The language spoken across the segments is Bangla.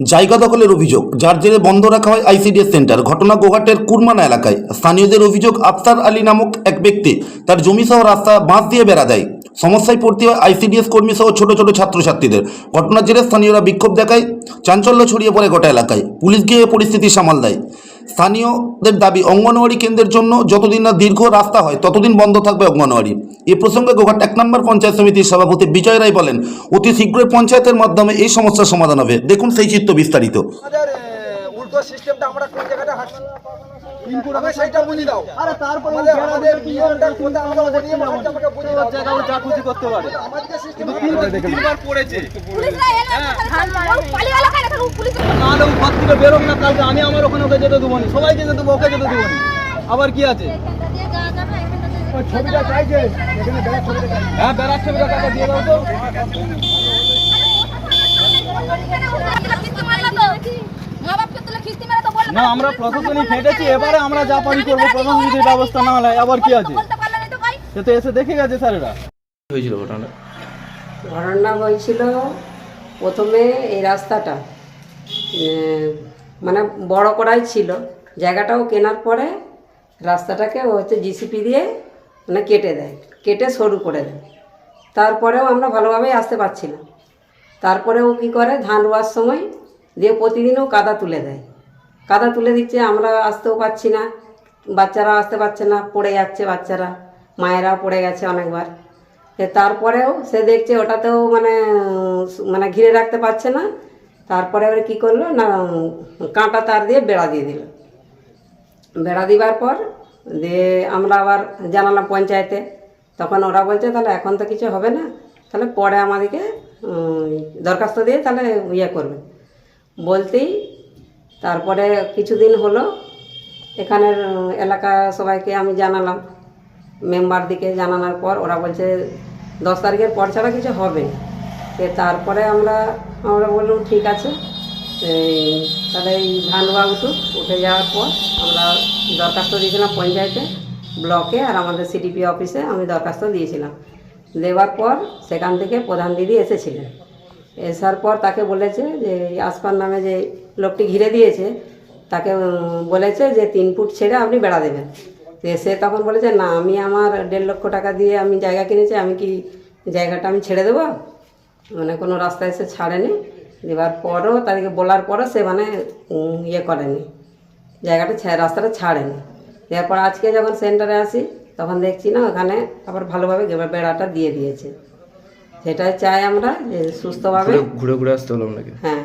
জায়গা দখলের অভিযোগ, যার জেরে বন্ধ রাখা হয় আইসিডিএস সেন্টার। ঘটনা গোঘাটের কুরমানা এলাকায়। স্থানীয়দের অভিযোগ, আফসার আলী নামক এক ব্যক্তি তার জমি সহ রাস্তা বাঁশ দিয়ে বেড়া দেয়। সমস্যায় পড়তে হয় আইসিডিএস কর্মী সহ ছোট ছোট ছাত্রছাত্রীদের। ঘটনার জেরে স্থানীয়রা বিক্ষোভ দেখায়। চাঞ্চল্য ছড়িয়ে পড়ে গোটা এলাকায়। পুলিশ গিয়ে পরিস্থিতি সামাল দেয়। স্থানীয়দের দাবি, অঙ্গনওয়াড়ি কেন্দ্রের জন্য যতদিন না দীর্ঘ রাস্তা হয়, ততদিন বন্ধ থাকবে অঙ্গনওয়াড়ি। এ প্রসঙ্গে গোঘাট এক নম্বর পঞ্চায়েত সমিতির সভাপতি বিজয় রায় বলেন, অতি শীঘ্রই পঞ্চায়েতের মাধ্যমে এই সমস্যার সমাধান হবে। দেখুন সেই চিত্র বিস্তারিত। সিস্টেমটা আমরা কোন জায়গাটা সেইটা বুঝি দাও। আরে তারপরে আমাদের নিয়মটা কোথায়? আমরা আমাকে দাও জায়গা যা খুশি করতে পারে। আমাদের সিস্টেম তিনবার পড়েছে। নাহলে ও ঘর থেকে বেরোক না কালকে আমি আমার ওখানে ওকে যেতে দেবো না। সবাই যেতে দেবো ওকে যেতে দেবো না। আবার কি আছে? ছবিটা চাইছে বেড়া ছবিটা চাইছে হ্যাঁ বেড়ার ছবিটা টাকা দিয়ে দাও তো। না আমরা প্রশাসনিক হেঁটেছি এবারে আমরা যা পারি করব প্রশাসনিক ব্যবস্থা না হয় আবার কি আছে? সে তো এসে দেখে গেছে স্যারেরা। হয়েছিল ঘটনা? ঘটনা হয়েছিল প্রথমে এই রাস্তাটা মানে বড় করাই ছিল। জায়গাটাও কেনার পরে রাস্তাটাকে ও হচ্ছে জিসিপি দিয়ে মানে কেটে দেয় কেটে সরু করে দেয়। তারপরেও আমরা ভালোভাবেই আসতে পারছি না তারপরেও কি করে ধান রোয়ার সময় দিয়ে প্রতিদিনও কাদা তুলে দেয়। কাদা তুলে দিচ্ছে, আমরা আসতেও পারছি না বাচ্চারা আসতে পারছে না, পড়ে যাচ্ছে বাচ্চারা মায়েরা পড়ে গেছে অনেকবার। তারপরেও সে দেখছে ওটাতেও মানে মানে ঘিরে রাখতে পারছে না, তারপরে এবারে কী করল না, কাঁটা তার দিয়ে বেড়া দিয়ে দিল। বেড়া দিবার পর দিয়ে আমরা আবার জানালাম পঞ্চায়েতে, তখন ওরা বলছে, তাহলে এখন তো কিছু হবে না, তাহলে পরে আমাদেরকে দরখাস্ত দিয়ে তাহলে ইয়ে করবে। বলতেই তারপরে কিছুদিন হলো এখানের এলাকা সবাইকে আমি জানালাম। মেম্বার দিকে জানানোর পর ওরা বলছে, দশ তারিখের পর ছাড়া কিছু হবে তারপরে আমরা আমরা বললাম, ঠিক আছে। তাহলে এই ধান রোয়া উঠুক উঠে যাওয়ার পর আমরা দরখাস্ত দিয়েছিলাম পঞ্চায়েতে, ব্লকে আর আমাদের সিডিপি অফিসে আমি দরখাস্ত দিয়েছিলাম। দেওয়ার পর সেখান থেকে প্রধান দিদি এসেছিলেন। এসার পর তাকে বলেছে যে আসপার নামে যে লোকটি ঘিরে দিয়েছে, তাকে বলেছে যে, তিন ফুট ছেড়ে আপনি বেড়া দেবেন। সে তখন বলেছে, না, আমি আমার দেড় লক্ষ টাকা দিয়ে আমি জায়গা কিনেছি, আমি কি জায়গাটা আমি ছেড়ে দেবো? মানে কোনো রাস্তায় এসে ছাড়েনি। দেওয়ার পরও তাদেরকে বলার পরও সে মানে ইয়ে করেনি। জায়গাটা রাস্তাটা ছাড়েনি। এরপর আজকে যখন সেন্টারে আসি, তখন দেখছি না, ওখানে আবার ভালোভাবে বেড়াটা দিয়ে দিয়েছে। সেটাই চাই আমরা যে সুস্থভাবে ঘুরে ঘুরে আসতে হলো আপনাকে। হ্যাঁ।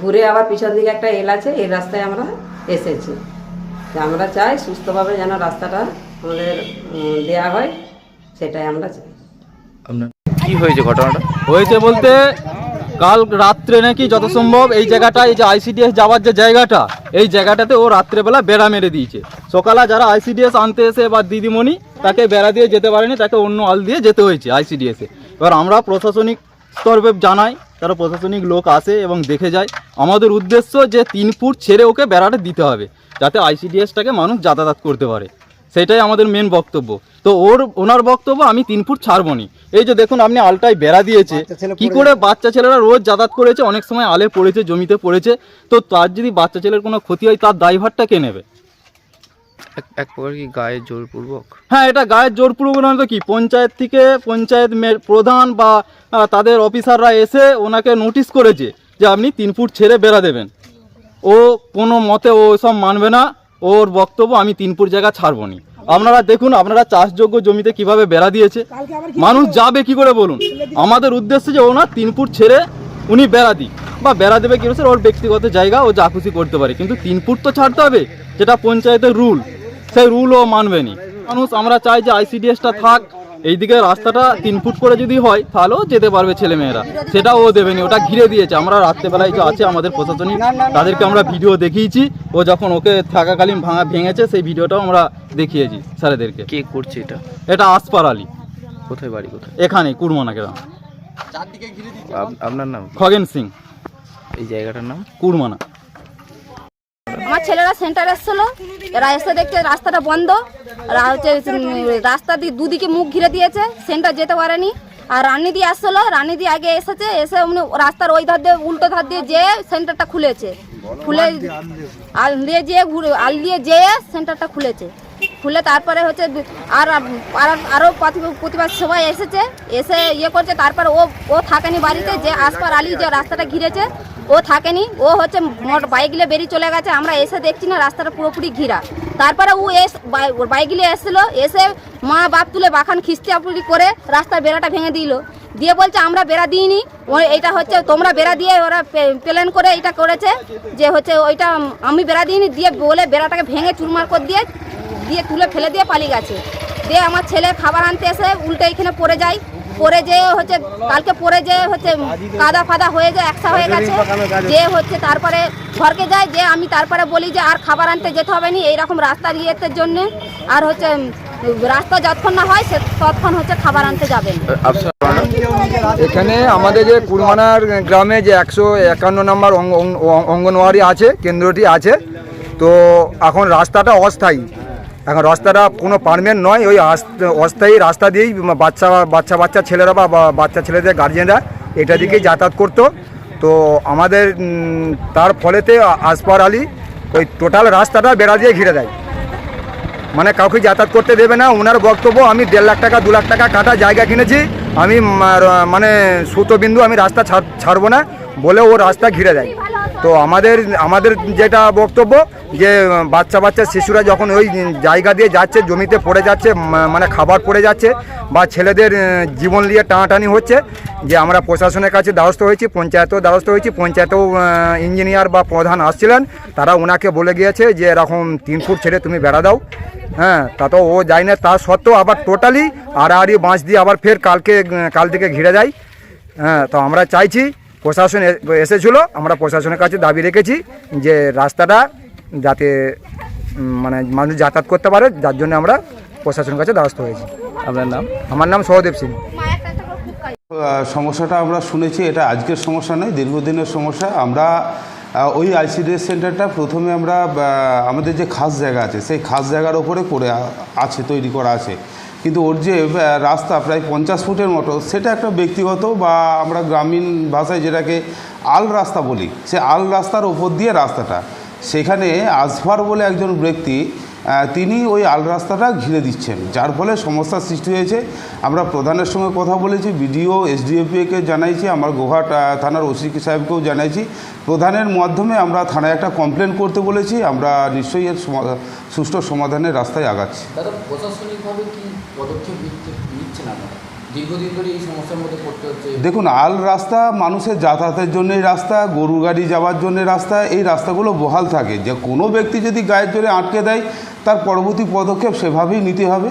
ঘুরে আবার পিছন দিকে একটা এল আছে এই রাস্তায় আমরা এসেছি। আমরা চাই সুস্থভাবে যেন রাস্তাটা আমাদের দেয়া হয় সেটাই আমরা চাই। কি হয়েছে ঘটনাটা? হয়েছে বলতে কাল রাত্রে নাকি যত সম্ভব এই জায়গাটা এই যে আইসিডিএস যাওয়ার যে জায়গাটা এই জায়গাটাতে ও রাত্রেবেলা বেড়া মেরে দিয়েছে। সকালে যারা আইসিডিএস আনতে এসে বা দিদিমণি তাকে বেড়া দিয়ে যেতে পারেনি তাকে অন্য আল দিয়ে যেতে হয়েছে আইসিডিএসে এবার আমরা প্রশাসনিক স্তরে জানাই তারা প্রশাসনিক লোক আসে এবং দেখে যায় আমাদের উদ্দেশ্য যে তিন ফুট ছেড়ে ওকে বেড়াটা দিতে হবে যাতে আইসিডিএসটাকে মানুষ যাতায়াত করতে পারে। সেটাই আমাদের মেন বক্তব্য। তো ওর ওনার বক্তব্য আমি তিন ফুট ছাড়বো নি এই যে দেখুন আপনি আলটায় বেড়া দিয়েছে। কি করে বাচ্চা ছেলেরা রোজ যাতায়াত করেছে অনেক সময় আলে পড়েছে জমিতে পড়েছে। তো তার যদি বাচ্চা ছেলের কোনো ক্ষতি হয় তার দায়ভারটা কে নেবে? এক প্রকার কি গায়ে জোরপূর্বক? হ্যাঁ এটা গায়ের জোরপূর্বক নয় তো কি? পঞ্চায়েত থেকে পঞ্চায়েত মে- প্রধান বা তাদের অফিসাররা এসে ওনাকে নোটিশ করেছে যে আপনি তিন ফুট ছেড়ে বেড়া দেবেন। ও কোনো মতে ও সব মানবে না। ওর বক্তব্য আমি তিন ফুট জায়গা ছাড়বো নি। আপনারা দেখুন আপনারা চাষযোগ্য জমিতে কীভাবে বেড়া দিয়েছে। মানুষ যাবে কি করে বলুন? আমাদের উদ্দেশ্য যে ওনার তিন ফুট ছেড়ে উনি বেড়া দিক বা বেড়া দেবে কি ওর ব্যক্তিগত জায়গা ও যা খুশি করতে পারে। কিন্তু তিন ফুট তো ছাড়তে হবে। যেটা পঞ্চায়েতের রুল। সেই রুলও ও মানবে নি। মানুষ আমরা চাই যে আইসিডিএসটা থাক এইদিকে রাস্তাটা তিন ফুট করে যদি হয় তাহলেও যেতে পারবে ছেলে মেয়েরা সেটা ও দেবেনি ওটা ঘিরে দিয়েছে। আমরা রাত্রেবেলায় যে আছে আমাদের প্রশাসনিক তাদেরকে আমরা ভিডিও দেখিয়েছি। ও যখন ওকে থাকাকালীন ভাঙা ভেঙেছে সেই ভিডিওটাও আমরা দেখিয়েছি স্যারেদেরকে। কে করছে এটা? এটা আসপার আলী। কোথায় বাড়ি কোথায়? এখানে কুরমানা গ্রাম। আপনার নাম? খগেন সিং। এই জায়গাটার নাম? কুরমানা আমার ছেলেরা সেন্টার এসেছিল, এরা এসে দেখছে রাস্তাটা বন্ধ হচ্ছে রাস্তা দিয়ে দুদিকে মুখ ঘিরে দিয়েছে, সেন্টার যেতে পারেনি। আর রানীদি আসছিল রানীদি আগে এসেছে, এসে উনি রাস্তার ওই ধার দিয়ে, উল্টো ধার দিয়ে যেয়ে সেন্টারটা খুলেছে। খুলে আল দিয়ে যেয়ে ঘুরে, আল দিয়ে যেয়ে সেন্টারটা খুলেছে। খুলে তারপরে হচ্ছে আর আর আরও প্রতি- প্রতিবাদ সবাই এসেছে, এসে ইয়ে করছে, তারপরে ও ও থাকেনি বাড়িতে, যে আসপার আলী যে রাস্তাটা ঘিরেছে ও থাকেনি, ও হচ্ছে মোট বাইকলে বেরিয়ে চলে গেছে, আমরা এসে দেখছি না, রাস্তাটা পুরোপুরি ঘিরা। তারপরে ও এস বাইকলে এসেছিল, এসে মা বাপ তুলে বাখান খিস্তাপুরি করে রাস্তার বেড়াটা ভেঙে দিল। দিয়ে বলছে, আমরা বেড়া দিইনি, ও এইটা হচ্ছে, তোমরা বেড়া দিয়ে ওরা প্ল্যান করে এটা করেছে, যে হচ্ছে ওইটা আমি বেড়া দিইনি, দিয়ে বলে বেড়াটাকে ভেঙে চুরমার করে দিয়ে দিয়ে তুলে ফেলে দিয়ে পালিয়ে গেছে। দিয়ে আমার ছেলে খাবার আনতে এসে উল্টে এখানে পড়ে যায়। পড়ে যে হচ্ছে কালকে পরে যে হচ্ছে কাদা ফাদা হয়ে যায় একসা হয়ে গেছে যে হচ্ছে। তারপরে ঘরকে যায় যে আমি তারপরে বলি যে আর খাবার আনতে যেতে হবে না এইরকম রাস্তার ইয়েতের জন্য। আর হচ্ছে রাস্তা যতক্ষণ না হয় সে ততক্ষণ হচ্ছে খাবার আনতে যাবেন এখানে আমাদের যে কুরমানার গ্রামে যে একশো একান্ন নম্বর অঙ্গ- অঙ্গ- অঙ্গনওয়াড়ি আছে কেন্দ্রটি আছে তো এখন রাস্তাটা অস্থায়ী। এখন রাস্তাটা কোনো পারমেন্ট নয়, ওই অস্থায়ী রাস্তা দিয়েই বাচ্চা বাচ্চা বাচ্চা ছেলেরা বা বাচ্চা ছেলেদের গার্জেনরা এটা দিকেই যাতায়াত করতো। তো আমাদের তার ফলেতে আসপার আলী ওই টোটাল রাস্তাটা বেড়া দিয়ে ঘিরে দেয়। মানে কাউকে যাতায়াত করতে দেবে না ওনার বক্তব্য, আমি দেড় লাখ টাকা, দু লাখ টাকা কাটা জায়গা কিনেছি, আমি মানে সুতোবিন্দু, আমি রাস্তা ছাড়- ছাড়বো না বলে ও রাস্তা ঘিরে দেয়। তো আমাদের আমাদের যেটা বক্তব্য যে, বাচ্চা বাচ্চা শিশুরা যখন ওই জায়গা দিয়ে যাচ্ছে, জমিতে পড়ে যাচ্ছে মানে খাবার পড়ে যাচ্ছে, বা ছেলেদের জীবন নিয়ে টানাটানি হচ্ছে, যে আমরা প্রশাসনের কাছে দ্বারস্থ হয়েছি, পঞ্চায়েতেও দ্বারস্থ হয়েছি, পঞ্চায়েতেও ইঞ্জিনিয়ার বা প্রধান আসছিলেন, তারা ওনাকে বলে গিয়েছে যে, এরকম তিন ফুট ছেড়ে তুমি বেড়া দাও হ্যাঁ তা তো ও যায় না, তা সত্ত্বেও আবার টোটালি আর আড়াআড়ি বাঁশ দিয়ে আবার ফের কালকে কাল থেকে ঘিরে যায় হ্যাঁ তো আমরা চাইছি প্রশাসন এসেছিল আমরা প্রশাসনের কাছে দাবি রেখেছি যে রাস্তাটা যাতে মানে মানুষ যাতায়াত করতে পারে যার জন্য আমরা প্রশাসনের কাছে দ্বারস্থ হয়েছি। আপনার নাম? আমার নাম সহদেব সিং। সমস্যাটা আমরা শুনেছি এটা আজকের সমস্যা নয় দীর্ঘদিনের সমস্যা। আমরা ওই আইসিডিএস সেন্টারটা প্রথমে আমরা আমাদের যে খাস জায়গা আছে সেই খাস জায়গার ওপরে করে আছে তৈরি করা আছে। কিন্তু ওর যে রাস্তা প্রায় পঞ্চাশ ফুটের মতো, সেটা একটা ব্যক্তিগত বা আমরা গ্রামীণ ভাষায় যেটাকে আল রাস্তা বলি, সে আল রাস্তার ওপর দিয়ে রাস্তাটা। সেখানে আসফার বলে একজন ব্যক্তি তিনি ওই আল রাস্তাটা ঘিরে দিচ্ছেন, যার ফলে সমস্যার সৃষ্টি হয়েছে। আমরা প্রধানের সঙ্গে কথা বলেছি, বিডিও এসডিএফকে জানাইছি, আমার গোহাট থানার ওসি সাহেবকেও জানাইছি। প্রধানের মাধ্যমে আমরা থানায় একটা কমপ্লেন করতে বলেছি, আমরা নিশ্চয়ই এর সুষ্ঠু সমাধানের রাস্তায় আগাচ্ছি। দাদা, প্রশাসনিকভাবে কি পদক্ষেপ নিচ্ছে আপনারা? দেখুন, আল রাস্তা মানুষের যাতায়াতের জন্য রাস্তা গরু গাড়ি যাওয়ার জন্য রাস্তা, এই রাস্তাগুলো বহাল থাকে। যে কোনো ব্যক্তি যদি গায়ের জোরে আটকে দেয়, তার পরবর্তী পদক্ষেপ সেভাবেই নিতে হবে।